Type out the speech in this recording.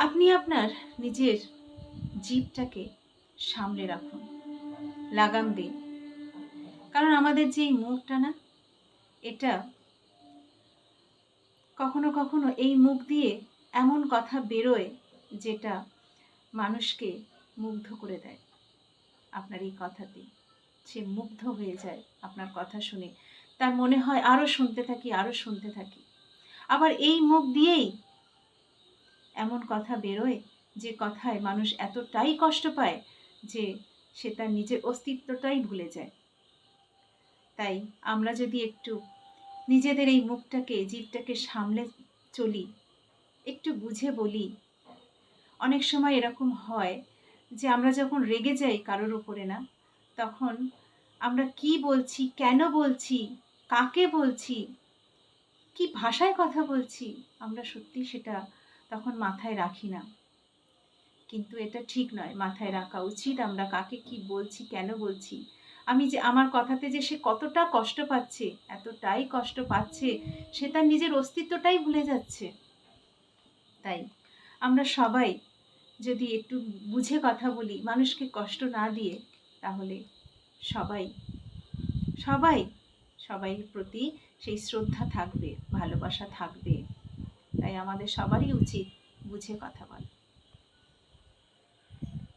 আপনি আপনার নিজের জীবটাকে সামলে রাখুন। লাগাম দিন। কারণ আমাদের যে এই মুখটা না, এটা কখনো কখনো এই মুখ দিয়ে এমন কথা বেরোয় যেটা মানুষকে মুগ্ধ করে দেয়। আপনার এই কথাতে সে মুগ্ধ হয়ে যায় আপনার কথা শুনে। তার মনে হয় আরও শুনতে থাকি আরও শুনতে থাকি। আবার এই মুখ দিয়েই এমন কথা বেরোয় যে কথায় মানুষ এতটাই কষ্ট পায় যে সে তার নিজের অস্তিত্বটাই ভুলে যায়। তাই আমরা যদি একটু নিজেদের এই মুখটাকে, জীবটাকে সামলে চলি, একটু বুঝে বলি, অনেক সময় এরকম হয় যে আমরা যখন রেগে যাই কারোর উপরে না, তখন আমরা কি বলছি, কেন বলছি, কাকে বলছি, কি ভাষায় কথা বলছি, আমরা সত্যি সেটা তখন মাথায় রাখি না। কিন্তু এটা ঠিক নয়, মাথায় রাখা উচিত আমরা কাকে কি বলছি, কেন বলছি। আমি যে আমার কথাতে যে সে কতটা কষ্ট পাচ্ছে, এতটাই কষ্ট পাচ্ছে, সে তার নিজের অস্তিত্বটাই ভুলে যাচ্ছে। তাই আমরা সবাই যদি একটু বুঝে কথা বলি, মানুষকে কষ্ট না দিয়ে, তাহলে সবাই সবাই সবাই প্রতি সেই শ্রদ্ধা থাকবে, ভালোবাসা থাকবে। তাই আমাদের সবারই উচিত বুঝে কথা বলা।